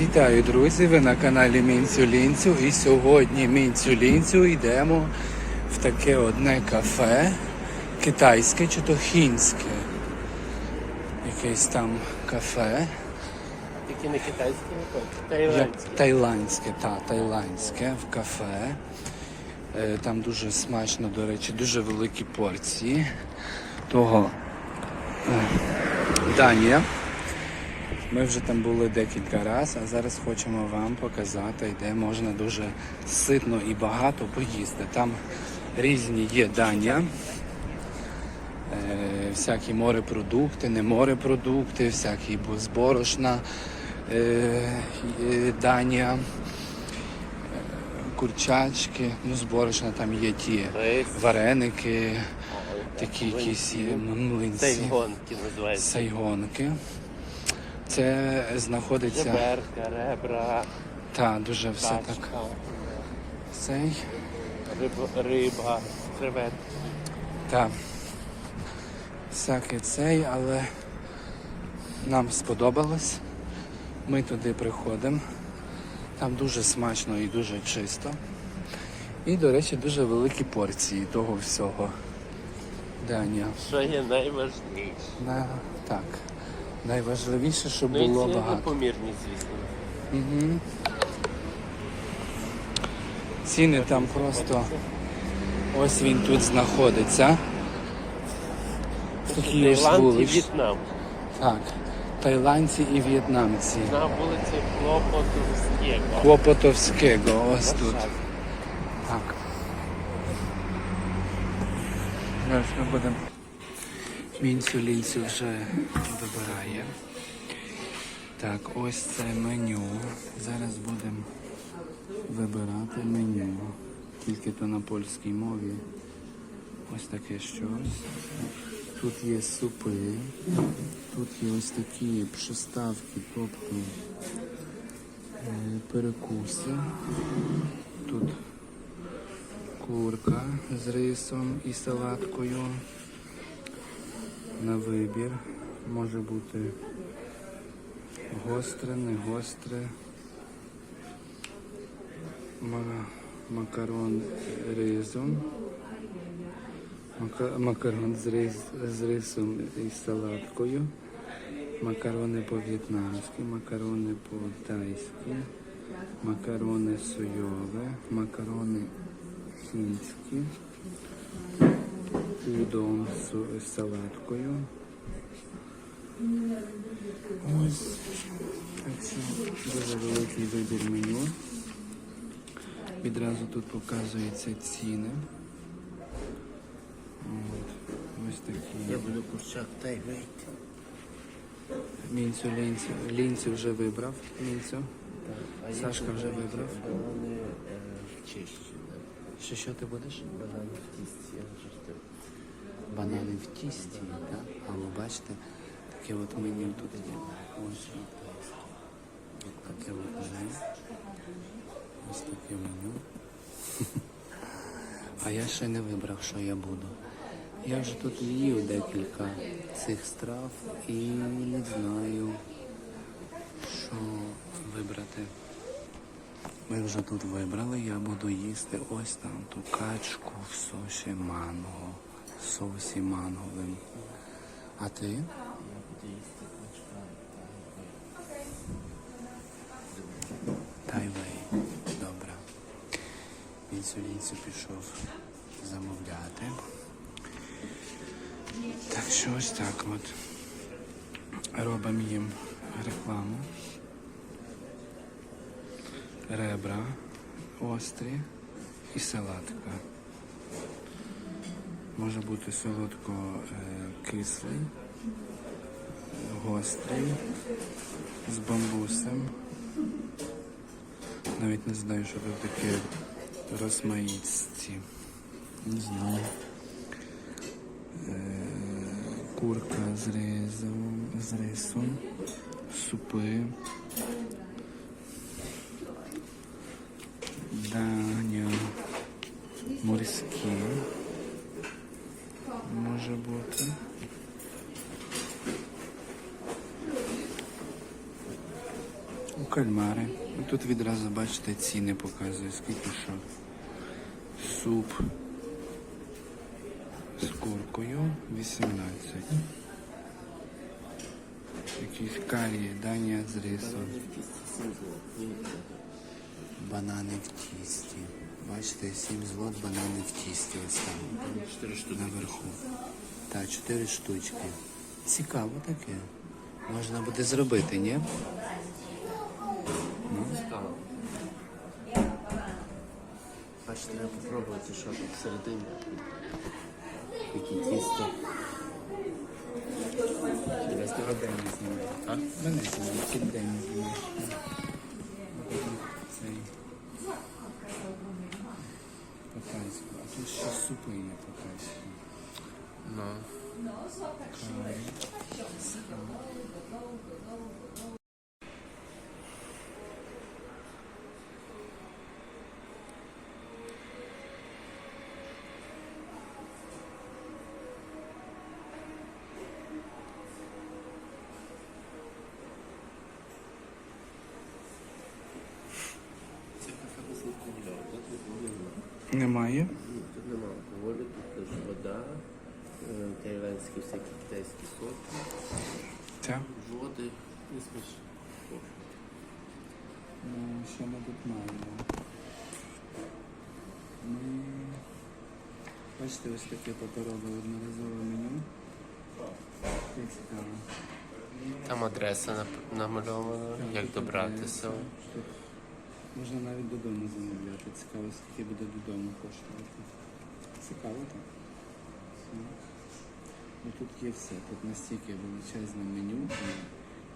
Вітаю, друзі! Ви на каналі Мінцю Лінцю. І сьогодні Мінцю Лінцю йдемо в таке одне кафе китайське чи то хінське. Якесь там кафе. Тільки не Як тайландські. тайландське, та, тайландське в кафе. Е, Там дуже смачно, до речі, дуже великі порції. Того е, Данія. Ми вже там були декілька разів, а зараз хочемо вам показати, де можна дуже ситно і багато поїсти. Там різні є Данія. Е, всякі морепродукти, не морепродукти, всякі бу- з борошна е, е, Данія, е, курчачки, ну з там є ті вареники, такі якісь млинці, сайгонки. Це знаходиться Жеберка, ребра, та дуже все так. Цей риба, риба креветки. Так. Всякий цей, але нам сподобалось. Ми туди приходимо. Там дуже смачно і дуже чисто. І, до речі, дуже великі порції того всього. Даня. Що є найважніше. На, так. Найважливіше, щоб Ну було ціни багато. помірні, звісно. Угу. Ціни там просто. Ось він тут знаходиться. Такі Таїланд і. В'єтнам. Так, тайландці і в'єтнамці. На вулиці Клопотовського. Клопотовського, ось тут. Так. Зараз ми будемо. Мінцю лінцю вже вибирає. Так, ось це меню. Зараз будемо вибирати меню. Тільки то на польській мові. Ось таке щось. Тут є супи, тут є ось такі приставки, тобто е, перекуси. Тут курка з рисом і салаткою. На вибір. Може бути гостре, не гостре. Макарон ризом. Макарон з, рис, з рисом і салаткою. Макарони по-в'єтнамськи, макарони по-тайськи, макарони соєве, макарони фінські, удон з салаткою. Ось так що дуже великий вибір меню. Відразу тут показуються ціни. От, ось такі. Я буду курчак тайвейти. Мінцю лінцю, лінцю вже вибрав. Мінцю. Сашка вже вибрав. Банани е, чищі. Що що ти будеш? Банани в тісті, я жартую. Банани в тісті, так? А ви бачите, таке от меню тут є. Ось таке от меню. Ось таке меню. А я ще не вибрав, що я буду. Я вже тут їв декілька цих страв і не знаю, що вибрати. Ми вже тут вибрали, я буду їсти ось там ту качку в соші манго, в соусі манговим. А ти? Я буду їсти курчка Тайвей. Добре. Інсулінцю пішов замовляти. Так що ось так от. Робимо їм рекламу. Ребра острі і салатка. Може бути солодко е, гострий, з бамбусом. Навіть не знаю, що тут таке розмаїцці. Не знаю. Е, курка з ризом, з рисом, супи. Даня. Морські. Може бути. Кальмари. Тут відразу бачите ціни показує, скільки що. Суп з куркою 18. Якісь карі, данія з рисом. В тісті 7 злот. Видите? Банани в тісті. Бачите, 7 злот банани в тісті ось там. 4 штуки. Наверху. Так, 4 штучки. Цікаво таке. Можна буде зробити, ні? Цікаво. Бачите, треба попробувати, що тут всередині. Які тісто. Тебе день не знімає. А? Мене знімає, тільки день знімає. Цей. По-тайську. А тут ще супи є по-тайську. Ну. Це кафе без алкоголю, так? Тут нема. Немає. Ні, Тут нема алкоголю, тут лише вода, е, тайванські всякі китайські соки, Так. води і смачні. Ну, що ми тут маємо? Ми... Бачите, ось таке паперове одноразове меню. Як цікаво. Там адреса намальована, як добратися. Тут можна навіть додому замовляти. Цікаво, скільки буде додому коштувати. Цікаво так? Ну. Тут є все. Тут настільки величезне меню,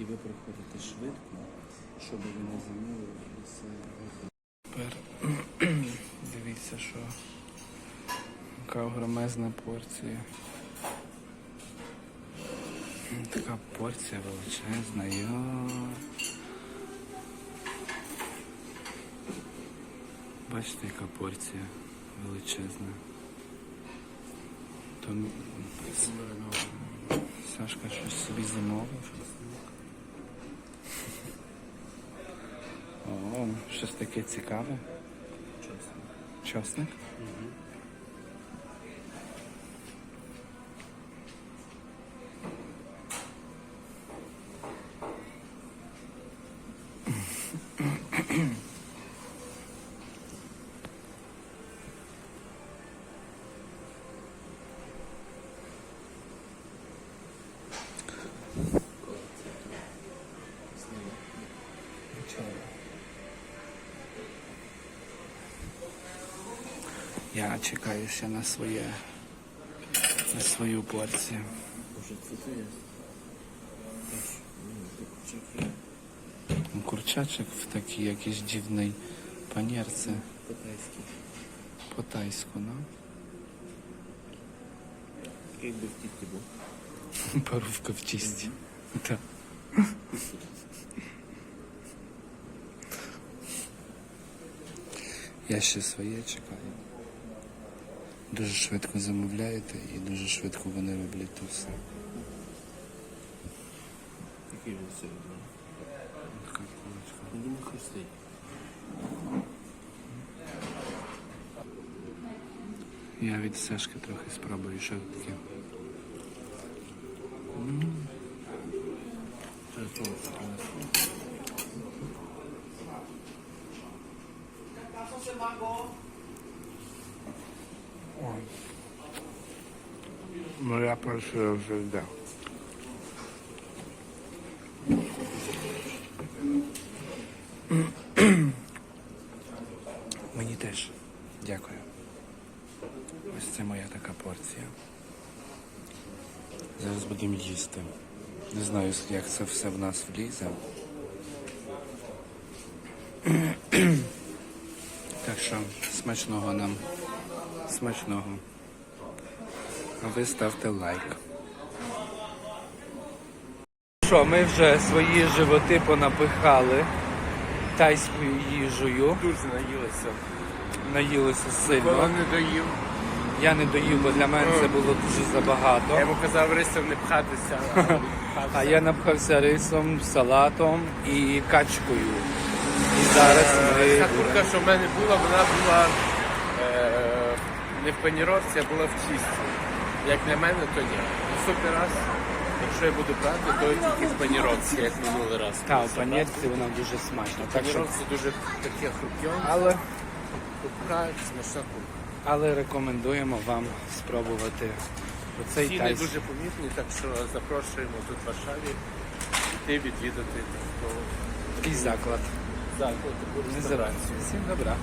і- ви приходите швидко, щоб ви не замовили все. Тепер дивіться, що яка огромезна порція. Така порція величезна. Йо. Бачите, яка порція величезна. То Сашка щось собі замовив. О, щось таке цікаве. Часник? Я чекаю ще на своє на свою порцію. Ну, Курчачок в такій якийсь дивний панірці китайські. по-тайську, ну. Якби в тісті був. Парувка в тісті. Так. Я ще своє чекаю. Дуже швидко замовляєте і дуже швидко вони роблять то все. Який він? Така курочка. Він хрустить. Я від Сашки трохи спробую, що таке. Це принесли. Моя перша вже йде. Мені теж. Дякую. Ось це моя така порція. Зараз будемо їсти. Не знаю, як це все в нас влізе. Так що смачного нам. Смачного. А ви ставте лайк. Що, ми вже свої животи понапихали тайською їжею. Дуже наїлися. Наїлися сильно. не доїв. Я не доїв, бо для мене це було дуже забагато. Я йому казав рисом не пхатися, а він пхався. А я напхався рисом, салатом і качкою. І зараз ми... Ця курка, що в мене була, вона була е, не в паніровці, а була в чисті. Як для мене, то ні. Наступний раз, якщо я буду брати, то тільки в паніровці, як минулий раз. Та, у панірці вона дуже смачна. Так що... Паніровці дуже таке хрупьон. Але, Курка, смачна курка. але рекомендуємо вам спробувати оцей Ціни тайс. дуже помітні, так що запрошуємо тут в Варшаві йти відвідати такого Такий заклад. заклад, Не забудьте. Всім добра.